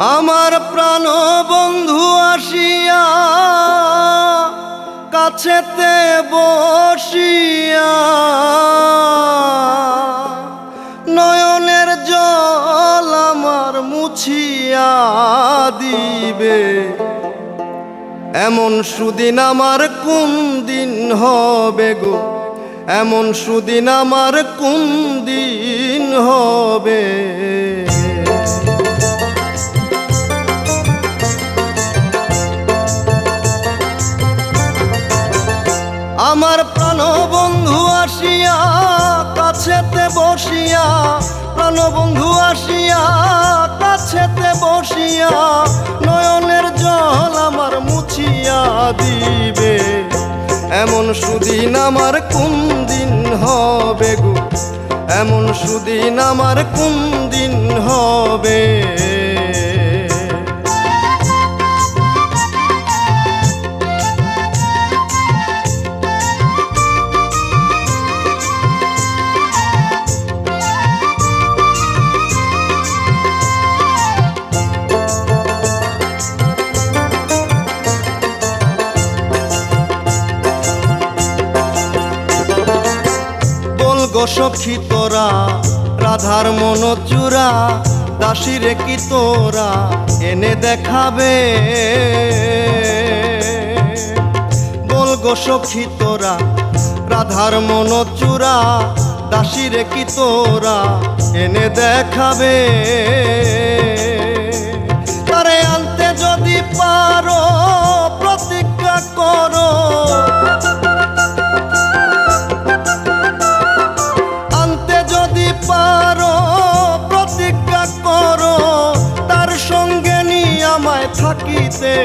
আমার প্রাণ বন্ধু আসিয়া কাছেতে বসিয়া নয়নের জল আমার মুছিয়া দিবে। এমন সুদিন আমার কোন দিন হবে গো? এমন সুদিন আমার কোন দিন হবে? আমার প্রাণ বন্ধু আসিয়া কাছেতে বসিয়া প্রাণ বন্ধু আসিয়া কাছেতে বসিয়া, নয়নের জল আমার মুছিয়া দিবে। এমন সুদিন আমার কোন দিন হবে গো? এমন সুদিন আমার কোন দিন হবে? সখী তোরা রাধার মন চূড়া দাসীরে কি তোরা এনে দেখাবে? বল গো সখী তোরা রাধার মন চূড়া দাসীরে কি তোরা এনে দেখাবে? তারে আনতে যদি পারো, প্রতিজ্ঞা করো।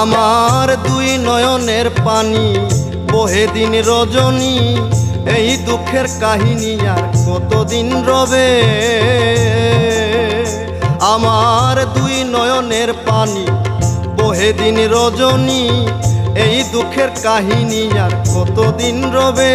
আমার দুই নয়নের পানি, বহে দিন রজনী, এই দুঃখের কাহিনী আর কতদিন রবে? আমার দুই নয়নের পানি, বহে দিন রজনী, এই দুঃখের কাহিনী আর কতদিন রবে?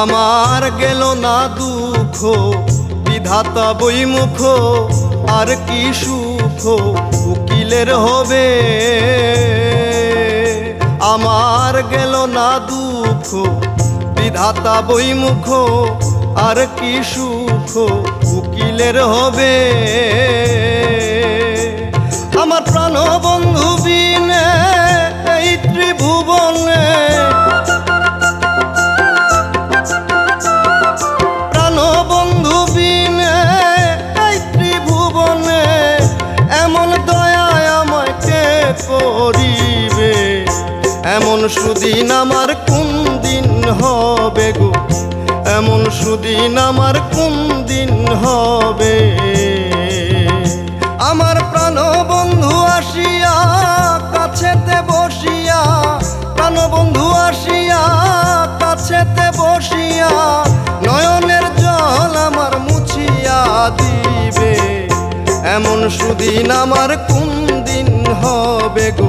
আমার গেল না দুঃখ, বিধাতা বইমুখ আর কি সুখ, উকিলের হবে। আমার গেল না দুঃখ, বিধাতা বইমুখ আর কি সুখ, উকিলের হবে। এমন সুদিন আমার কোন দিন হবে গো? এমন সুদিন আমার কোন দিন হবে? আমার প্রাণ বন্ধু আসিয়া কাছেতে বসিয়া প্রাণ বন্ধু আসিয়া কাছেতে বসিয়া, নয়নের জল আমার মুছিয়া দিবে। এমন সুদিন আমার কোন দিন হবে গো?